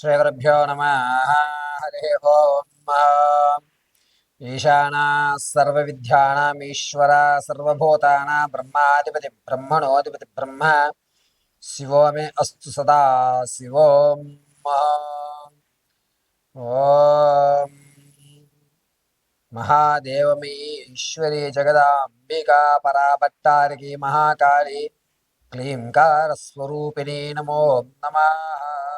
శ్రీగురుభ్యో నమ. హరి ఓం. ఈశానా సర్వ విద్యానాం ఈశ్వర సర్వభూతానా బ్రహ్మాధిపతి బ్రహ్మణోధిపతి బ్రహ్మ. శివో మే అస్తు సదా. శివోం. ఓం. మహాదేవమీ ఈశ్వరీ జగదాంబికా పరాభట్టారికి మహాకాళి క్లీంకారస్వరూపిణీ నమో నమః.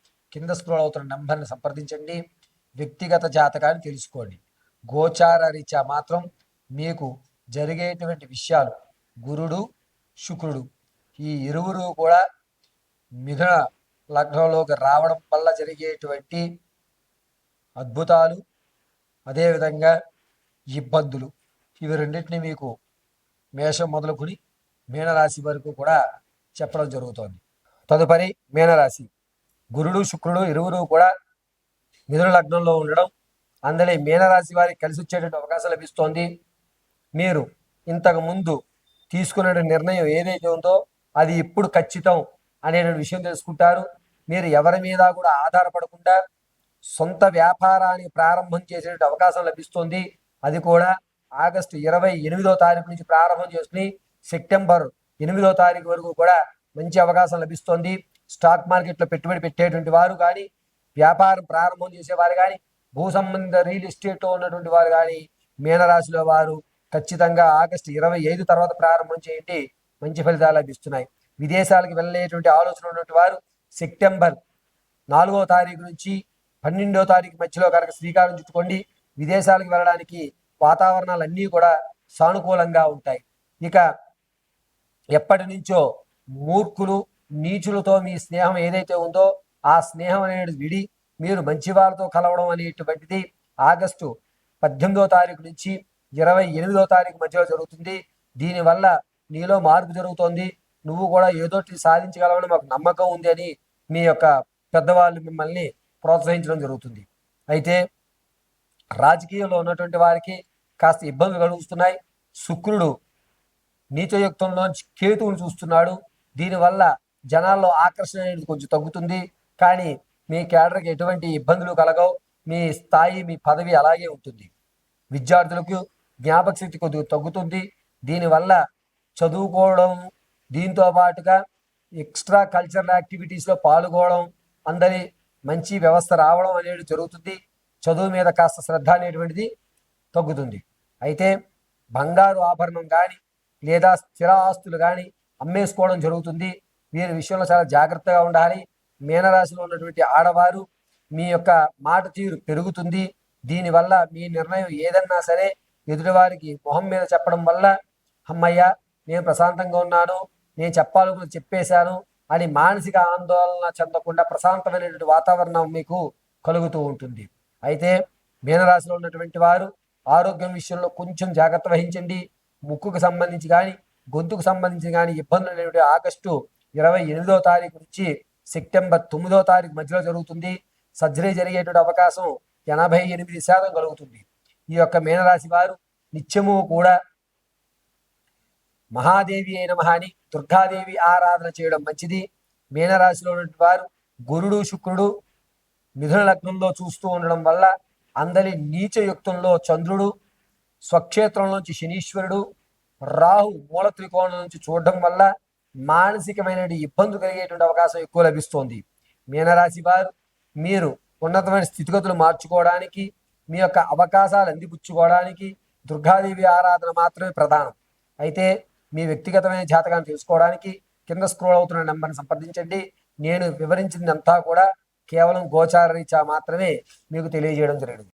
కింద స్క్రోల్ అవుతున్న నెంబర్ని సంప్రదించండి. వ్యక్తిగత జాతకాన్ని తెలుసుకోండి. గోచార రీత్యా మాత్రం మీకు జరిగేటువంటి విషయాలు గురుడు శుక్రుడు ఈ ఇరువురు కూడా మిథున లగ్నంలోకి రావడం వల్ల జరిగేటువంటి అద్భుతాలు అదేవిధంగా ఇబ్బందులు. ఇవి రెండింటిని మీకు మేషం మొదలుకొని మీనరాశి వరకు కూడా చెప్పడం జరుగుతోంది. తదుపరి మీనరాశి. గురుడు శుక్రుడు ఇరువురు కూడా మిథున లగ్నంలో ఉండడం అందులో మీనరాశి వారికి కలిసి వచ్చేటువంటి అవకాశం లభిస్తోంది. మీరు ఇంతకు ముందు తీసుకునే నిర్ణయం ఏదైతే ఉందో అది ఇప్పుడు ఖచ్చితం అనే విషయం తెలుసుకుంటారు. మీరు ఎవరి మీద కూడా ఆధారపడకుండా సొంత వ్యాపారాన్ని ప్రారంభం చేసేటువంటి అవకాశం లభిస్తుంది. అది కూడా ఆగస్టు ఇరవై ఎనిమిదో తారీఖు నుంచి ప్రారంభం చేసుకుని సెప్టెంబర్ ఎనిమిదో తారీఖు వరకు కూడా మంచి అవకాశం లభిస్తోంది. స్టాక్ మార్కెట్లో పెట్టుబడి పెట్టేటువంటి వారు కానీ వ్యాపారం ప్రారంభం చేసేవారు కానీ భూ సంబంధ రియల్ ఎస్టేట్లో ఉన్నటువంటి వారు కానీ మీనరాశిలో వారు ఖచ్చితంగా ఆగస్టు ఇరవై ఐదు తర్వాత ప్రారంభం చేయండి. మంచి ఫలితాలు లభిస్తున్నాయి. విదేశాలకు వెళ్ళలేటువంటి ఆలోచన ఉన్నటువంటి వారు సెప్టెంబర్ నాలుగో తారీఖు నుంచి పన్నెండో తారీఖు మధ్యలో కనుక శ్రీకారం చుట్టుకోండి. విదేశాలకు వెళ్ళడానికి వాతావరణాలు అన్నీ కూడా సానుకూలంగా ఉంటాయి. ఇక ఎప్పటి నుంచో మూర్ఖులు నీచులతో మీ స్నేహం ఏదైతే ఉందో ఆ స్నేహం అనేది విడి మీరు మంచి వారితో కలవడం అనేటువంటిది ఆగస్టు పద్దెనిమిదో తారీఖు నుంచి ఇరవై ఎనిమిదో తారీఖు మధ్యలో జరుగుతుంది. దీనివల్ల నీలో మార్పు జరుగుతోంది. నువ్వు కూడా ఏదోటి సాధించగలవని మాకు నమ్మకం ఉంది అని మీ యొక్క పెద్దవాళ్ళు మిమ్మల్ని ప్రోత్సహించడం జరుగుతుంది. అయితే రాజకీయంలో ఉన్నటువంటి వారికి కాస్త ఇబ్బందులు కలుగుతున్నాయి. శుక్రుడు నీచయుక్తంలో కేతువును చూస్తున్నాడు. దీనివల్ల జనాల్లో ఆకర్షణ అనేది కొంచెం తగ్గుతుంది. కానీ మీ క్యాడర్కి ఎటువంటి ఇబ్బందులు కలగవు. మీ స్థాయి మీ పదవి అలాగే ఉంటుంది. విద్యార్థులకు జ్ఞాపక శక్తి కొద్దిగా తగ్గుతుంది. దీనివల్ల చదువుకోవడం దీంతో పాటుగా ఎక్స్ట్రా కల్చరల్ యాక్టివిటీస్లో పాల్గొనడం అందరి మంచి వ్యవస్థ రావడం అనేది జరుగుతుంది. చదువు మీద కాస్త శ్రద్ధ అనేటువంటిది తగ్గుతుంది. అయితే బంగారు ఆభరణం కానీ లేదా స్థిర ఆస్తులు కానీ అమ్మేసుకోవడం జరుగుతుంది. వీరి విషయంలో చాలా జాగ్రత్తగా ఉండాలి. మీనరాశిలో ఉన్నటువంటి ఆడవారు మీ యొక్క మాట తీరు పెరుగుతుంది. దీనివల్ల మీ నిర్ణయం ఏదన్నా సరే ఎదుటివారికి మొహం మీద చెప్పడం వల్ల అమ్మయ్య నేను ప్రశాంతంగా ఉన్నాను. నేను చెప్పాలనుకుని చెప్పేశాను. అని మానసిక ఆందోళన చెందకుండా ప్రశాంతమైనటువంటి వాతావరణం మీకు కలుగుతూ ఉంటుంది. అయితే మీనరాశిలో ఉన్నటువంటి వారు ఆరోగ్యం విషయంలో కొంచెం జాగ్రత్త వహించండి. ముక్కుకు సంబంధించి కానీ గొంతుకు సంబంధించి కానీ ఇబ్బందులు అనేటువంటి ఆగస్టు ఇరవై ఎనిమిదో తారీఖు నుంచి సెప్టెంబర్ తొమ్మిదో తారీఖు మధ్యలో జరుగుతుంది. సర్జరీ జరిగేటువంటి అవకాశం ఎనభై ఎనిమిది శాతం కలుగుతుంది. ఈ యొక్క మీనరాశి వారు నిత్యము కూడా మహాదేవి అయిన మహాని దుర్గాదేవి ఆరాధన చేయడం మంచిది. మీనరాశిలో ఉన్నటువంటి వారు గురుడు శుక్రుడు మిథున లగ్నంలో చూస్తూ ఉండడం వల్ల అందరి నీచయుక్తంలో చంద్రుడు స్వక్షేత్రం నుంచి శనీశ్వరుడు రాహు మూల త్రికోణం నుంచి చూడడం వల్ల మానసికమైన ఇబ్బందులు కలిగేటువంటి అవకాశం ఎక్కువ లభిస్తోంది. మీనరాశి వారు మీరు ఉన్నతమైన స్థితిగతులు మార్చుకోవడానికి మీ యొక్క అవకాశాలు అందిపుచ్చుకోవడానికి దుర్గాదేవి ఆరాధన మాత్రమే ప్రధానం. అయితే మీ వ్యక్తిగతమైన జాతకాన్ని తెలుసుకోవడానికి కింద స్క్రోల్ అవుతున్న నెంబర్ని సంప్రదించండి. నేను వివరించిందంతా కూడా కేవలం గోచార రీత్యా మాత్రమే మీకు తెలియజేయడం జరిగింది.